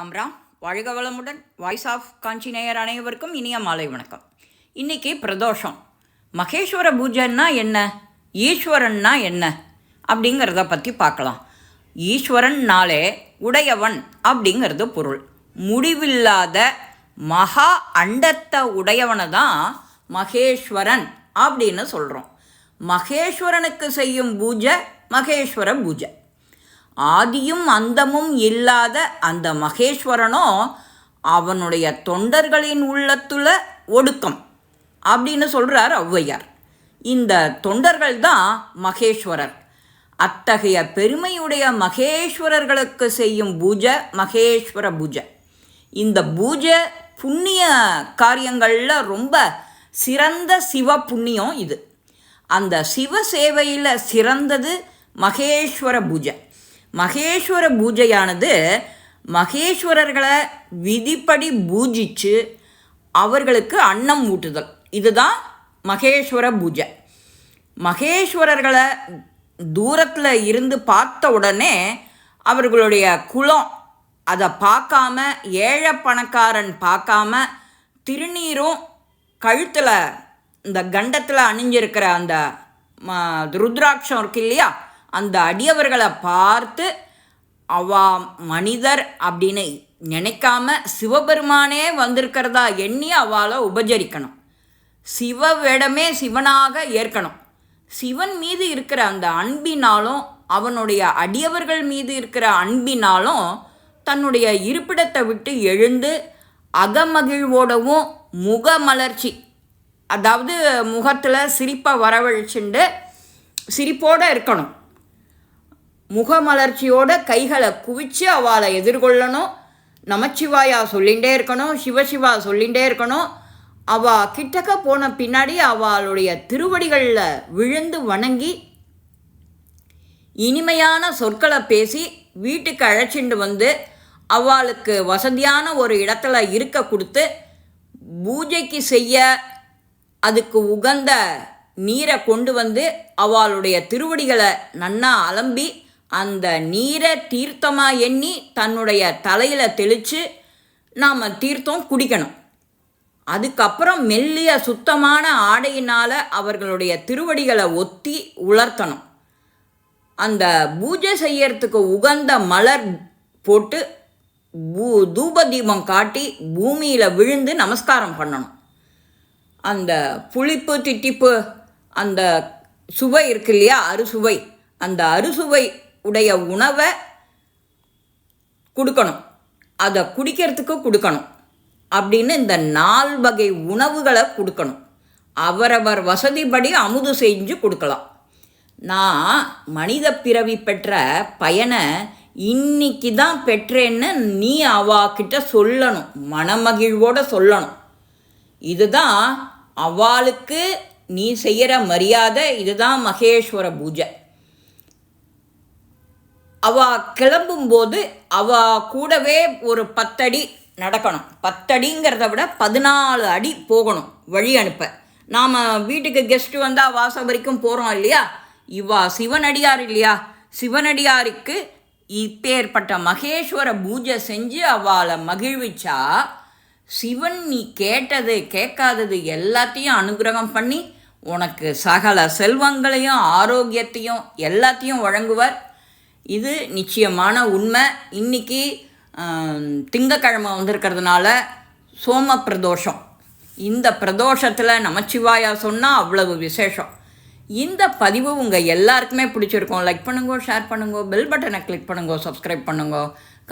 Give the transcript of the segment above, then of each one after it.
ராம் ராம் வாழ்க வளமுடன் voice of காஞ்சி நேயர் அனைவருக்கும் இனிய மாலை வணக்கம். இன்றைக்கி பிரதோஷம். மகேஸ்வர பூஜைன்னா என்ன? ஈஸ்வரன்னா என்ன? அப்படிங்கிறத பற்றி பார்க்கலாம். ஈஸ்வரன்னாலே உடையவன் அப்படிங்கிறது பொருள். முடிவில்லாத மகா அண்டத்தை உடையவனை தான் மகேஸ்வரன் அப்படின்னு சொல்கிறோம் மகேஸ்வரனுக்கு செய்யும் பூஜை மகேஸ்வர பூஜை. ஆதியும் அந்தமும் இல்லாத அந்த மகேஸ்வரனோ அவனுடைய தொண்டர்களின் உள்ளத்துல ஒடுக்கம் அப்படின்னு சொல்கிறார் ஔவையார். இந்த தொண்டர்கள் தான் மகேஸ்வரர். அத்தகைய பெருமையுடைய மகேஸ்வரர்களுக்கு செய்யும் பூஜை மகேஸ்வர பூஜை. இந்த பூஜை புண்ணிய காரியங்களில் ரொம்ப சிறந்த சிவ புண்ணியம் இது. அந்த சிவ சேவையில் சிறந்தது மகேஸ்வர பூஜை. மகேஸ்வர பூஜையானது மகேஸ்வரர்களை விதிப்படி பூஜிச்சு அவர்களுக்கு அன்னம் ஊட்டுதல். இதுதான் மகேஸ்வர பூஜை. மகேஸ்வரர்களை தூரத்தில் இருந்து பார்த்த உடனே அவர்களுடைய குளம் அதை பார்க்காம ஏழை பணக்காரன் பார்க்காம திருநீரும் கழுத்தில் இந்த கண்டத்தில் அணிஞ்சிருக்கிற அந்த ம- ருத்ராட்சம் இருக்கு இல்லையா? அந்த அடியவர்களை பார்த்து அவா மனிதர் அப்படின்னு நினைக்காம சிவபெருமானே வந்திருக்கிறதா எண்ணி அவளை உபஜரிக்கணும். சிவ வேடமே சிவனாக ஏற்கணும். சிவன் மீது இருக்கிற அந்த அன்பினாலும் அவனுடைய அடியவர்கள் மீது இருக்கிற அன்பினாலும் தன்னுடைய இருப்பிடத்தை விட்டு எழுந்து அகமகிழ்வோடவும் முகமலர்ச்சி அதாவது முகத்தில் சிரிப்பை வரவழைச்சுண்டு சிரிப்போடு இருக்கணும். முகமலர்ச்சியோட கைகளை குவிச்சு அவளை எதிர்கொள்ளணும். நமச்சிவாயா சொல்லிகிட்டே இருக்கணும் சிவசிவா சொல்லிகிட்டே இருக்கணும். அவ கிட்டக்க போன பின்னாடி அவளுடைய திருவடிகளில் விழுந்து வணங்கி இனிமையான சொற்களை பேசி வீட்டுக்கு அழைச்சிட்டு வந்து அவளுக்கு வசதியான ஒரு இடத்துல இருக்க கொடுத்து பூஜைக்கு செய்ய அதுக்கு உகந்த நீரை கொண்டு வந்து அவளுடைய திருவடிகளை நன்னா அலம்பி அந்த நீரை தீர்த்தமாக எண்ணி தன்னுடைய தலையில் தெளித்து நாம் தீர்த்தம் குடிக்கணும். அதுக்கப்புறம் மெல்லிய சுத்தமான ஆடையினால் அவர்களுடைய திருவடிகளை ஒத்தி உலர்த்தணும். அந்த பூஜை செய்யறதுக்கு உகந்த மலர் போட்டு பூ தூப தீபம் காட்டி பூமியில் விழுந்து நமஸ்காரம் பண்ணணும். அந்த புளிப்பு திட்டிப்பு அந்த சுவை இருக்கு இல்லையா? அறுசுவை. அந்த அறுசுவை உடைய உணவை கொடுக்கணும். அதை குடிக்கிறதுக்கு கொடுக்கணும். அப்படின்னு இந்த நால் வகை உணவுகளை கொடுக்கணும். அவரவர் வசதிப்படி அமுது செஞ்சு கொடுக்கலாம். நான் மனித பிறவி பெற்ற பயனை இன்னைக்கு தான் பெற்றேன்னு நீ அவாக்கிட்ட சொல்லணும். மனமகிழ்வோடு சொல்லணும். இதுதான் அவளுக்கு நீ செய்கிற மரியாதை இதுதான் மகேஸ்வர பூஜை. அவ கிளம்பும்போது அவ கூடவே ஒரு பத்தடி நடக்கணும். பத்தடிங்கிறத விட பதினாலு அடி போகணும் வழி அனுப்ப. நாம் வீட்டுக்கு கெஸ்ட்டு வந்தால் வாசம் வரைக்கும் போகிறோம் இல்லையா? இவா சிவனடியார் இல்லையா? சிவனடியாருக்கு இப்பேற்பட்ட மகேஸ்வர பூஜை செஞ்சு அவளை மகிழ்விச்சா சிவன் நீ கேட்டது கேட்காதது எல்லாத்தையும் அனுகிரகம் பண்ணி உனக்கு சகல செல்வங்களையும் ஆரோக்கியத்தையும் எல்லாத்தையும் வழங்குவார். இது நிச்சயமான உண்மை. இன்னைக்கு திங்கக்கிழமை வந்திருக்கிறதுனால சோம பிரதோஷம். இந்த பிரதோஷத்தில் நமச்சிவாயா சொன்னால் அவ்வளவு விசேஷம். இந்த பதிவு உங்கள் எல்லாருக்குமே பிடிச்சிருக்கும். லைக் பண்ணுங்க ஷேர் பண்ணுங்க பெல் பட்டனை கிளிக் பண்ணுங்க சப்ஸ்கிரைப் பண்ணுங்க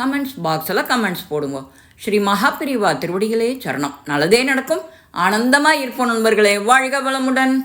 கமெண்ட்ஸ் பாக்ஸில் கமெண்ட்ஸ் போடுங்க. ஸ்ரீ மகாபிரிவா திருவடிகளே சரணம். நல்லதே நடக்கும். ஆனந்தமாக இருப்போம் நண்பர்களே. வாழ்க வளமுடன்.